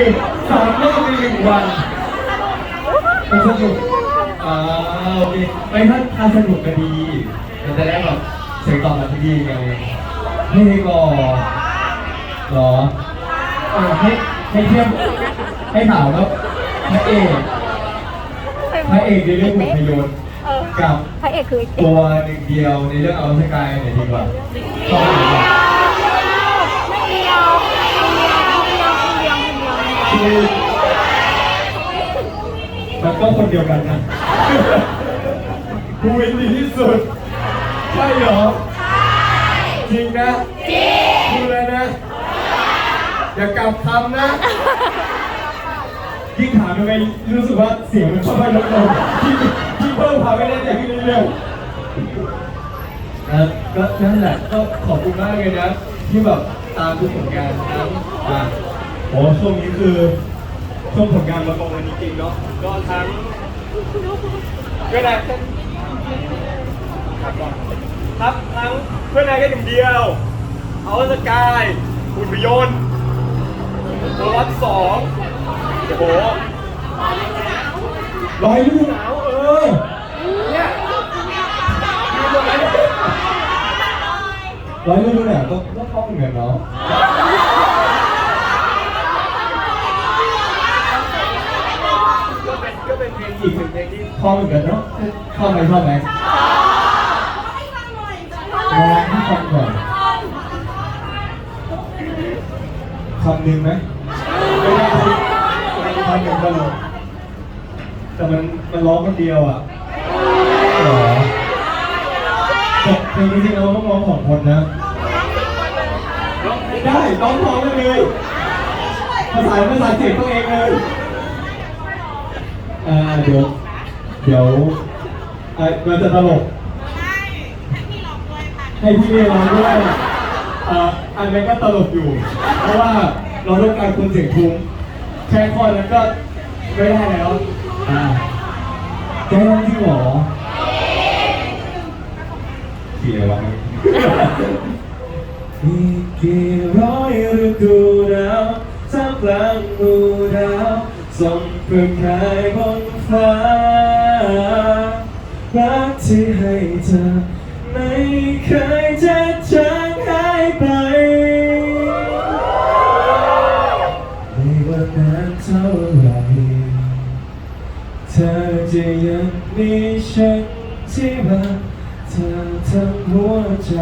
คือสามรอบในหนึ่งวันมันสนุกอ่าโอเคไปถ้าถ้าสนุกก็ดีมันจะได้แบบเสียงตอบรับที่ดีไงให้ก่อนเหรอเออให้ให้เทียบให้ถามว่าพระเอกพระเอกในเรื่องหุ่นพยนต์เออกับพระเอกคือตัวหนึ่งเดียวในเรื่องเอาสกายเนี่ยดีกว่าชอบดีกว่ มันก็คนเดียวกันนะกูเป็นดีที่สุด ใช่เหรอ จริงนะ จริงพูดเลยนะ อย่ากลับคำนะ ยิ่งถามทำไมรู้สึกว่าเสียงมันค่อยๆลดลงที่ที่เพิ่มความไม่แน่ขึ้นเรื่อยๆนะก็นั่นแหละก็ขอบคุณมากเลยนะ ที่แบบตามทุกผลงานทั้งอะ โอ้ช่วงนี้คือช่วงผลงานมาตรงกันจริงๆเนาะก็ทั้งก็ได้ครับก่อนครับทั้งเพื่อนนายแค่หนึ่งเดียว เอาสกายหุ่นพยนต์ตัววัดสองโอ้โหร้อยฤดูหนาวเออเนี่ยมีตรงไหนร้อยฤดูหนาวก็ก็เขาเหมือนกันเนาะก็เป็น ก็เป็นเพลงอีกหนึ่งเพลงที่เข้าเหมือนกันเนาะชอบไหมชอบไหมลองให้ฟังก่อนคำหนึ่งไหมไม่ได้คำหนึ่งก็ลงแต่มันมันร้องคนเดียวอะเหรอแต่เพลงจริงๆเราต้องร้องสองคนนะร้องไม่ได้ร้องพร้อมกันเลยภาษาภาษาเสียงตัวเองเลย อ่าเดี๋ยวเดี๋ยวอะมันจะตลก ให้พี่เรียนร้องด้วยอ่าอันนั้นก็ตลกอยู่ เพราะว่าเราต้องการคนเสียงทุ้มแค่ข้อนั้นก็ไม่ได้แล้วอ่าแกร้องจริงเหรอเกี่ยววะมีกี่ร้อยฤดูหนาวท่ามกลางหมู่ดาว ส่งประกายบนฟ้า รักที่ให้เธอ ไม่เคยจะจางหายไป ไม่ว่านานเท่าไหร่เธอจะยังมีฉันที่รักเธอทั้งหัวใจ